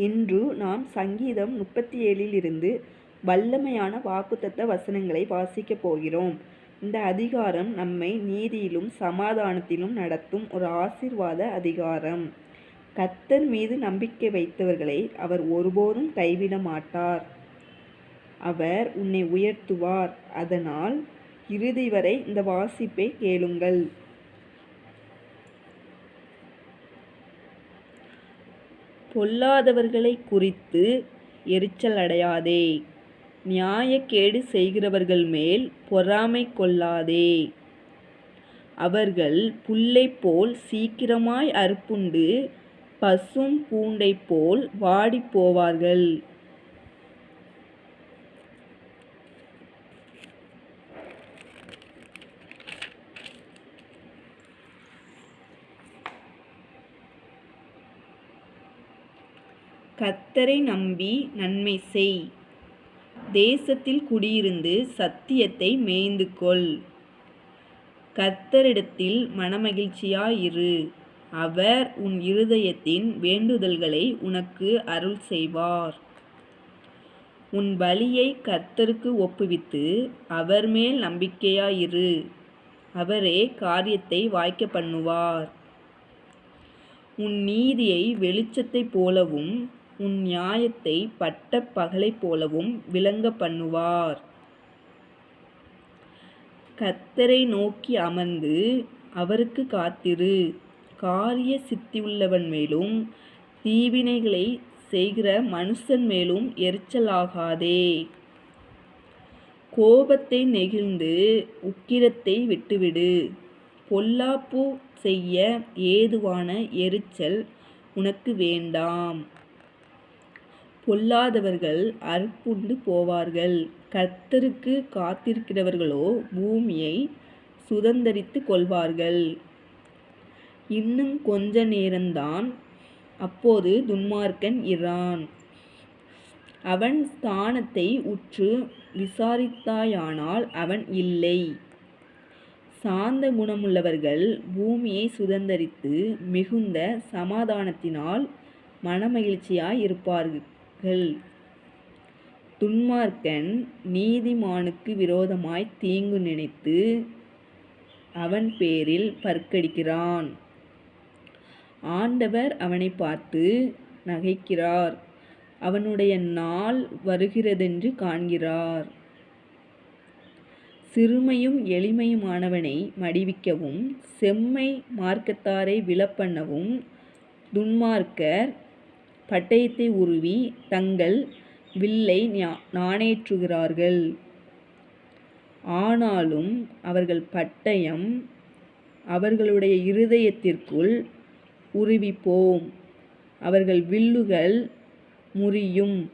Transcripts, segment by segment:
இன்று நாம் சங்கீதம் முப்பத்தி ஏழிலிருந்து வல்லமையான வாக்குத்தத்த வசனங்களை வாசிக்கப் போகிறோம். இந்த அதிகாரம் நம்மை நீதியிலும் சமாதானத்திலும் நடத்தும் ஒரு ஆசீர்வாத அதிகாரம். கத்தர் மீது நம்பிக்கை வைத்தவர்களை அவர் ஒருபோதும் கைவிட மாட்டார். அவர் உன்னை உயர்த்துவார். அதனால் இறுதி வரை இந்த வாசிப்பைக் கேளுங்கள். பொல்லாதவர்களை குறித்து எரிச்சலடையாதே. நியாயக்கேடு செய்கிறவர்கள் மேல் பொறாமை கொள்ளாதே. அவர்கள் புல்லைப்போல் சீக்கிரமாய் அறுப்புண்டு பசும் பூண்டைப்போல் வாடிப்போவார்கள். கத்தரை நம்பி நன்மை செய். தேசத்தில் குடியிருந்து சத்தியத்தை மேய்ந்து கொள் கர்த்தரிடத்தில் மனமகிழ்ச்சியாயிரு. அவர் உன் இருதயத்தின் வேண்டுதல்களை உனக்கு அருள் செய்வார் உன் பலியை கர்த்தருக்கு ஒப்புவித்து அவர் மேல் நம்பிக்கையாயிரு. அவரே காரியத்தை வாய்க்க பண்ணுவார் உன் நீதியை வெளிச்சத்தைப் போலவும் உன் நியாயத்தைப் பட்டப் விளங்க பண்ணுவார் கத்தரை நோக்கி அமர்ந்து அவருக்கு காத்திரு. காரிய சித்தியுள்ளவன்மேலும் தீவினைகளைச் செய்கிற மனுஷன் மேலும் எரிச்சலாகாதே. கோபத்தை நெகிழ்ந்து உக்கிரத்தை விட்டுவிடு. பொல்லாப்பு செய்ய ஏதுவான எரிச்சல் உனக்கு வேண்டாம். பொல்லாதவர்கள் அற்புண்டு போவார்கள். கர்த்தருக்குக் காத்திருக்கிறவர்களோ பூமியை சுதந்தரித்துக் கொள்வார்கள். இன்னும் கொஞ்ச நேரந்தான். அப்போது துன்மார்க்கன் இரான். அவன் ஸ்தானத்தை உற்று விசாரித்தாயானால் அவன் இல்லை. சாந்த குணமுள்ளவர்கள் பூமியை சுதந்தரித்து மிகுந்த சமாதானத்தினால் மனமகிழ்ச்சியாயிருப்பார்கள். துன்மார்க்கன் நீதிமானுக்கு விரோதமாய்த் தீங்கு நினைத்து அவன் பேரில் பற்கடிக்கிறான். ஆண்டவர் அவனை பார்த்து நகைக்கிறார். அவனுடைய நாள் வருகிறதென்று காண்கிறார். சிறுமையும் எளிமையுமானவனை மடிவிக்கவும் செம்மை மார்க்கத்தாரை விழப்பண்ணவும் துன்மார்க்கர் பட்டயத்தை உருவி தங்கள் வில்லை நாணேற்றுகிறார்கள். ஆனாலும் அவர்கள் பட்டயம் அவர்களுடைய இருதயத்திற்குள் உருவிப்போம். அவர்கள் வில்லுகள் முறியும்.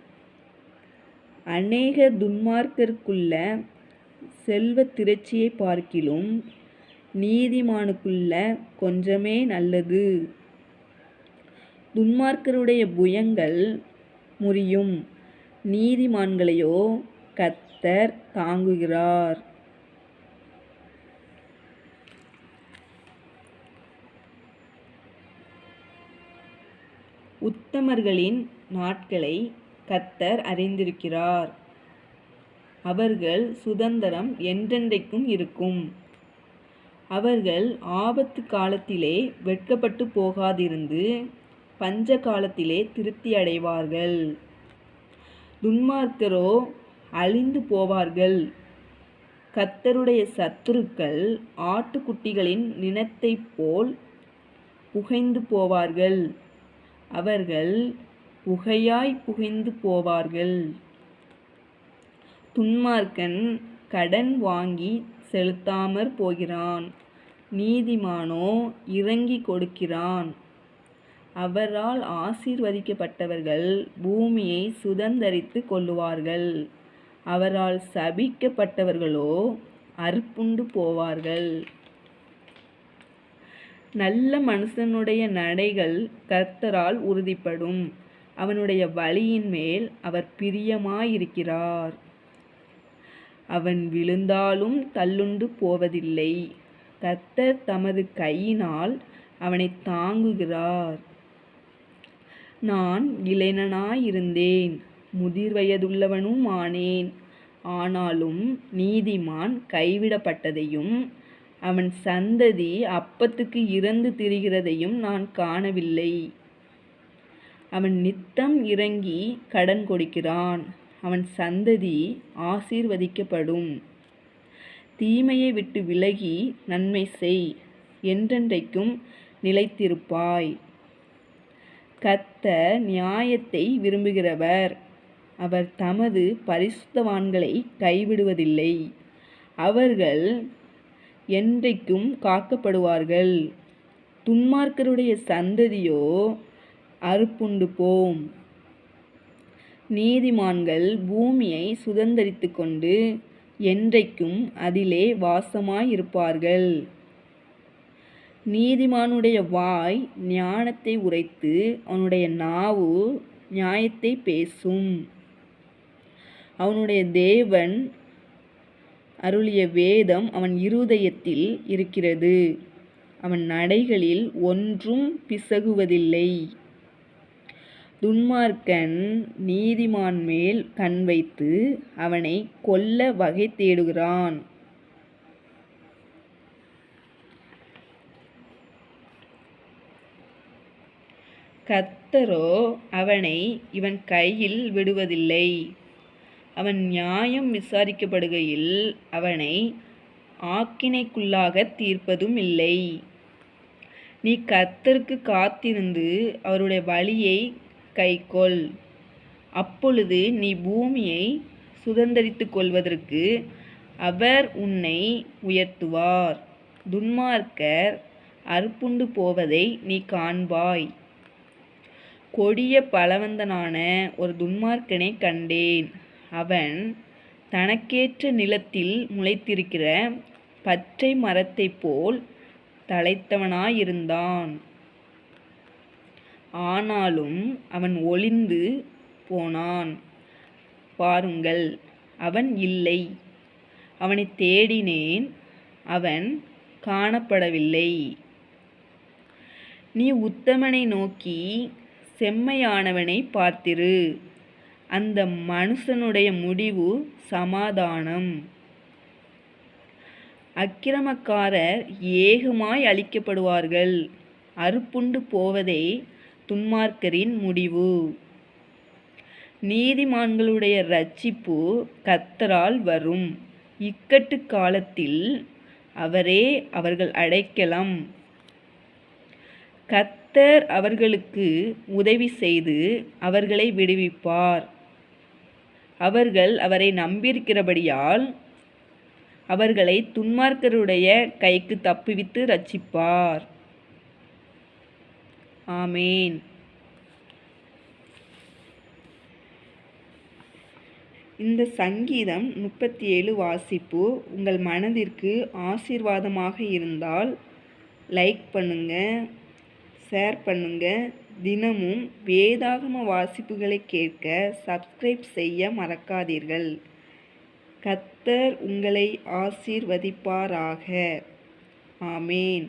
அநேக துன்மார்க்கருக்குள்ள செல்வத் திரட்சியை பார்க்கிலும் நீதிமானுக்குள்ள கொஞ்சமே நல்லது. துன்மார்க்கருடைய புயங்கள் முறியும். நீதிமான்களையோ கர்த்தர் தாங்குகிறார். உத்தமர்களின் நாட்களை கர்த்தர் அறிந்திருக்கிறார். அவர்கள் சுதந்திரம் என்றென்றைக்கும் இருக்கும். அவர்கள் ஆபத்து காலத்திலே வெட்கப்பட்டு போகாதிருந்து பஞ்ச காலத்திலே திருப்தியடைவார்கள். துன்மார்க்கரோ அழிந்து போவார்கள். கத்தருடைய சத்துருக்கள் ஆட்டுக்குட்டிகளின் நினத்தைப் போல் புகைந்து போவார்கள். அவர்கள் புகையாய் புகைந்து போவார்கள். துன்மார்க்கன் கடன் வாங்கி செலுத்தாமற் போகிறான். நீதிமானோ இறங்கி கொடுக்கிறான். அவரால் ஆசீர்வதிக்கப்பட்டவர்கள் பூமியை சுதந்தரித்து கொள்ளுவார்கள். அவரால் சபிக்கப்பட்டவர்களோ அற்புண்டு போவார்கள். நல்ல மனுஷனுடைய நடைகள் கர்த்தரால் உறுதிப்படும். அவனுடைய வழியின் மேல் அவர் பிரியமாயிருக்கிறார். அவன் விழுந்தாலும் தள்ளுண்டு போவதில்லை. கர்த்தர் தமது கையினால் அவனைத் தாங்குகிறார். நான் இளைஞனாயிருந்தேன் முதிர் வயதுள்ளவனும் ஆனேன். ஆனாலும் நீதிமான் கைவிடப்பட்டதையும் அவன் சந்ததி அப்பத்துக்கு இறந்து திரிகிறதையும் நான் காணவில்லை. அவன் நித்தம் இறங்கி கடன் கொடுக்கிறான். அவன் சந்ததி ஆசீர்வதிக்கப்படும். தீமையை விட்டு விலகி நன்மை செய் என்றென்றைக்கும் நிலைத்திருப்பாய். கத்த நியாயத்தை விரும்புகிறவர். அவர் தமது பரிசுத்தவான்களை கைவிடுவதில்லை. அவர்கள் என்றைக்கும் காக்கப்படுவார்கள். துன்மார்க்கருடைய சந்ததியோ அறுப்புண்டு போம். நீதிமான்கள் பூமியை சுதந்திரித்து கொண்டு என்றைக்கும் அதிலே வாசமாயிருப்பார்கள். நீதிமானுடைய வாய் ஞானத்தை உரைத்து அவனுடைய நாவு நியாயத்தை பேசும். அவனுடைய தேவன் அருளிய வேதம் அவன் இருதயத்தில் இருக்கிறது. அவன் நடைகளில் ஒன்றும் பிசகுவதில்லை. துன்மார்க்கன் நீதிமான் மேல் கண் வைத்து அவனை கொல்ல வகை தேடுகிறான். கத்தரோ அவனை இவன் கையில் விடுவதில்லை. அவன் நியாயம் விசாரிக்கப்படுகையில் அவனை ஆக்கினைக்குள்ளாக தீர்ப்பதும் இல்லை. நீ கத்தருக்கு காத்திருந்து அவருடைய வழியை கைக்கொள். அப்பொழுது நீ பூமியை சுதந்திரித்து கொள்வதற்கு அவர் உன்னை உயர்த்துவார். துன்மார்க்கர் அற்புண்டு போவதை நீ காண்பாய். கொடிய பலவந்தனான ஒரு துன்மார்க்கனை கண்டேன். அவன் தனக்கேற்ற நிலத்தில் முளைத்திருக்கிற பச்சை மரத்தைப் போல் தழைத்தவனாயிருந்தான் ஆனாலும் அவன் ஒளிந்து போனான். பாருங்கள் அவன் இல்லை. அவனை தேடினேன். அவன் காணப்படவில்லை. நீ உத்தமனை நோக்கி செம்மையானவனை பார்த்திரு. அந்த மனுஷனுடைய முடிவு சமாதானம். அக்கிரமக்காரர் ஏகமாய் அழிக்கப்படுவார்கள். அறுப்புண்டு போவதே துன்மார்க்கரின் முடிவு. நீதிமான்களுடைய ரட்சிப்பு கத்தரால் வரும். இக்கட்டு காலத்தில் அவரே அவர்கள் அடைக்கலம். கத்தர் அவர்களுக்கு உதவி செய்து அவர்களை விடுவிப்பார். அவர்கள் அவரை நம்பியிருக்கிறபடியால் அவர்களை துன்மார்க்கருடைய கைக்கு தப்புவித்து ரட்சிப்பார் ஆமேன். இந்த சங்கீதம் முப்பத்தி ஏழு வாசிப்பு. உங்கள் மனதிற்கு ஆசீர்வாதமாக இருந்தால் லைக் பண்ணுங்கள் ஷேர் பண்ணுங்கள் தினமும் வேதாகம வாசிப்புகளை கேட்க சப்ஸ்கிரைப் செய்ய மறக்காதீர்கள். கத்தர் உங்களை ஆசீர்வதிப்பாராக. ஆமேன்.